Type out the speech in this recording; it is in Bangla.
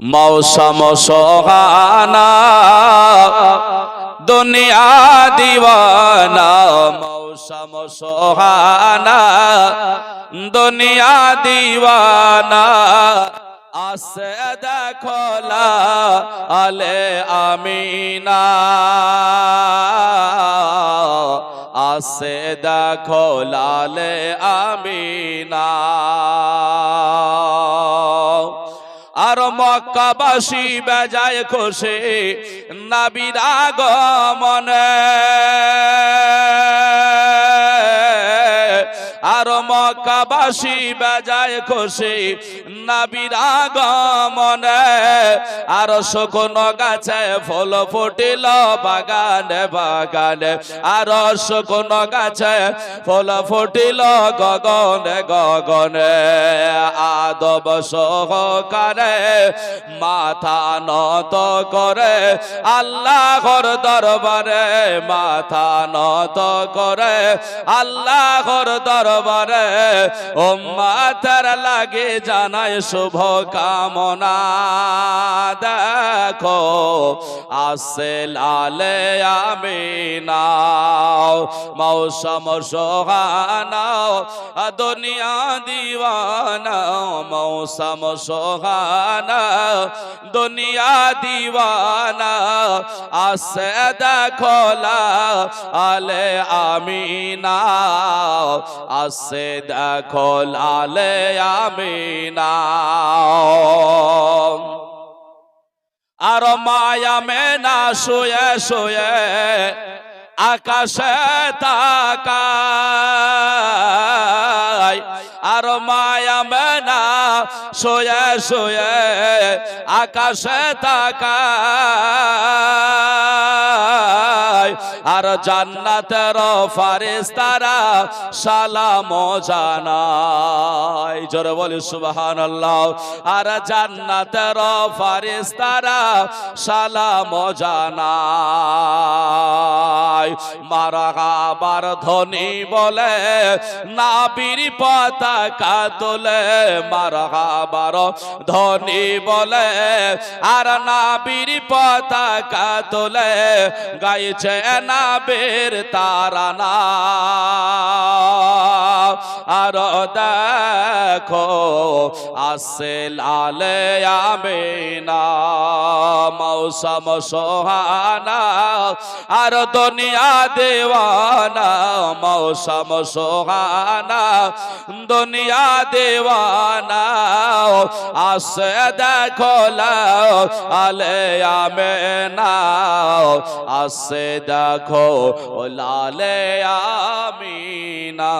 মৌসম সোহানা, দুনিয়া দিওয়ানা, মৌসম সোহানা, দুনিয়া দিওয়ানা। আসে দেখলা আলে আমিনা। আসে দেখো লালে আমিনা। আর মক্কাবাসী বেজায় খুশি নাবির আগমনে মক্কাবাসী বেজায় খুশি। নাবির আগমনে আর শুকনো গাছে ফুল ফুটিল বাগানে বাগানে। আর শুকনো গাছে ফুল ফুটিল গগনে গগনে। আদব সহকারে মাথা নত করে আল্লাহর দরবারে, মাথা নত করে আল্লাহর দরবারে ও মাথার লাগে জানায় শুভ কামনা। দেখো আসে লালে আমিনা। মৌসম সোহানা, দুনিয়া দিওয়ানা। মৌসম সোহানা, দুনিয়া দিওয়ানা। আসে দেখো আলে আমিনা। আসে দেখো লালে আমিনা। আর মায়া মেনা শুয়ে শুয়ে আকাশে তাকায়। আর মায়া মেনা শুয়ে শুয়ে আকাশে তাকায়। আর জান্নাতের ফারিস্তারা সালাম জানায়। জোরে বলি সুবহান আর জান্নাতের ফারিস্তারা সালাম জানায়। মারাগাবার ধ্বনি বলে, নাবির পতাকা তোলে। মারাগাবার ধ্বনি বলে, আর না নাবির পতাকা তোলে। গাইছে নাবির তারানা আর দেখো আসে লালে আমিনা, মৌসম সোহানা, আর দুনিয়া দেওয়ানা, মৌসম সোহানা, দুনিয়া দেওয়ানা, আসে দেখো লালে আমিনা, আসে দেখো লালে আমিনা।